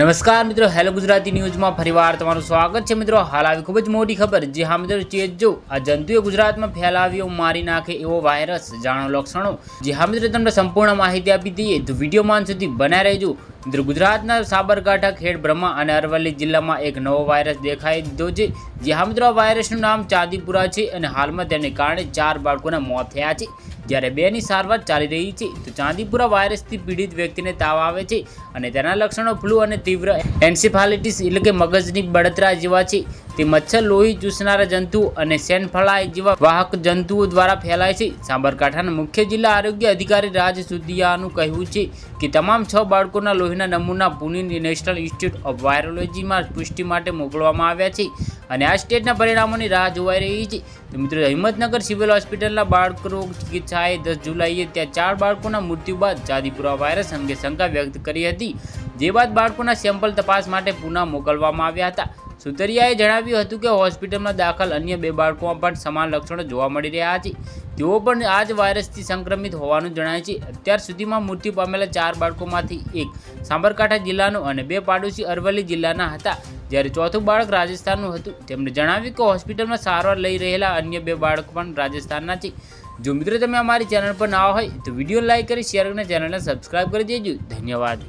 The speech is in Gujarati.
નમસ્કાર મિત્રો, હેલો ગુજરાતી ન્યૂઝમાં ફરીવાર તમારું સ્વાગત છે. મિત્રો, હાલ આવી ખૂબ જ મોટી ખબર. જે હા મિત્રો ચેતજો આ જંતુએ ગુજરાતમાં ફેલાવ્યો, મારી નાખે એવો વાયરસ. જાણો લક્ષણો. જે હા મિત્રો, તમને સંપૂર્ણ માહિતી આપી દઈએ. તો વિડીયોમાં સુધી બનાવી રહેજો. મિત્રો, ગુજરાતના સાબરકાંઠા, ખેડ, બ્રહ્મા અને અરવલ્લી જિલ્લામાં એક નવો વાયરસ દેખાઈ દીધો છે. જે હા મિત્રો વાયરસનું નામ ચાંદીપુરા છે અને હાલમાં તેને કારણે ચાર બાળકોના મોત થયા છે. જ્યારે બેની સારવાર ચાલી રહી છે, તો ચાંદીપુરા વાયરસથી પીડિત વ્યક્તિને તાવ આવે છે અને તેના લક્ષણો ફ્લૂ અને તીવ્ર એન્સીફાલિટીસ એટલે કે મગજની બળતરા જેવા છે. તે મચ્છર લોહી ચૂસનારા જંતુ અને સેનફ્લાય જેવા વાહક જંતુઓ દ્વારા ફેલાય છે. સાબરકાંઠાના મુખ્ય જિલ્લા આરોગ્ય અધિકારી રાજ સુધિયાનું કહેવું છે કે તમામ છ બાળકોના લોહીના નમૂના પુણે નેશનલ ઇન્સ્ટિટ્યૂટ ઓફ વાયરોલોજીમાં પુષ્ટિ માટે મોકલવામાં આવ્યા છે અને આ સ્ટેટના પરિણામોની રાહ જોવાઈ રહી છે. તો મિત્રો, હિંમતનગર સિવિલ હોસ્પિટલના બાળક રોગ ચિકિત્સાએ દસ જુલાઈએ ત્યાં ચાર બાળકોના મૃત્યુ બાદ જાદીપુરા વાયરસ અંગે શંકા વ્યક્ત કરી હતી. જે બાદ બાળકોના સેમ્પલ તપાસ માટે પુનઃ મોકલવામાં આવ્યા હતા. સુતરિયાએ જણાવ્યું હતું કે હોસ્પિટલમાં દાખલ અન્ય બે બાળકોમાં પણ સમાન લક્ષણો જોવા મળી રહ્યા છે. તેઓ પણ આ જ વાયરસથી સંક્રમિત હોવાનું જણાય છે. અત્યાર સુધીમાં મૃત્યુ પામેલા ચાર બાળકોમાંથી એક સાબરકાંઠા જિલ્લાનું અને બે પાડોશી અરવલ્લી જિલ્લાના હતા. જ્યારે ચોથું બાળક રાજસ્થાનનું હતું. તેમણે જણાવ્યું કે હોસ્પિટલમાં સારવાર લઈ રહેલા અન્ય બે બાળકો પણ રાજસ્થાનના છે. જો મિત્રો તમે અમારી ચેનલ પર ના હોય તો વીડિયો લાઇક કરી, શેર અને ચેનલને સબસ્ક્રાઈબ કરી દેજો. ધન્યવાદ.